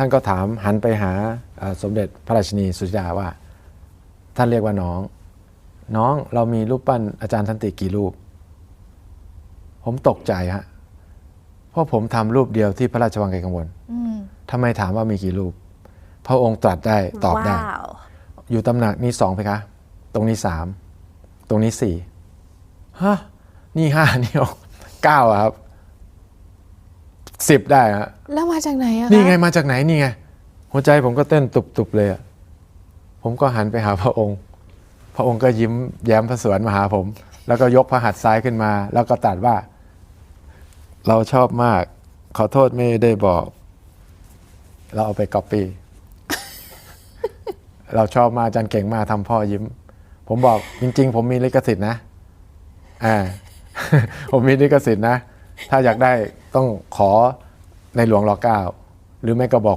ท่านก็ถามหันไปหาเอ่อสมเด็จพระราชินีสุธิดาว่า ท่านเรียกว่าน้อง น้องเรามีรูปปั้นอาจารย์ทันติกี่รูป ผมตกใจฮะเพราะผมทำรูปเดียวที่พระราชวังไกลกังวลอืมทำไมถามว่ามีกี่รูป พระองค์ตรัสได้ตอบได้ว้าวอยู่ตำหนักนี้สองไปคะ ตรงนี้สามตรงนี้สี่ฮะนี่ห้านี่หกเก้าอะครับ สิบได้ฮะแล้วมาจากไหนอะคะนี่ไงมาจากไหนนี่ไงหัวใจผมก็เต้นตุบๆเลยอะผมก็หันไปหาพระองค์ พระองค์ก็ยิ้มแย้มพระสวนมาหาผม แล้วก็ยกพระหัตถ์ซ้ายขึ้นมา แล้วก็ตรัสว่า เราชอบมาก ขอโทษไม่ได้บอก เราเอาไปก๊อปปี้ เราชอบมากอาจารย์เก่งมากทำพ่อยิ้ม ผมบอกจริง ๆ ผมมีลิขสิทธิ์นะอ่า ผมมีลิขสิทธิ์นะ ถ้าอยากได้ ต้องขอในหลวงรอเก้าหรือไม่ก็บอกผม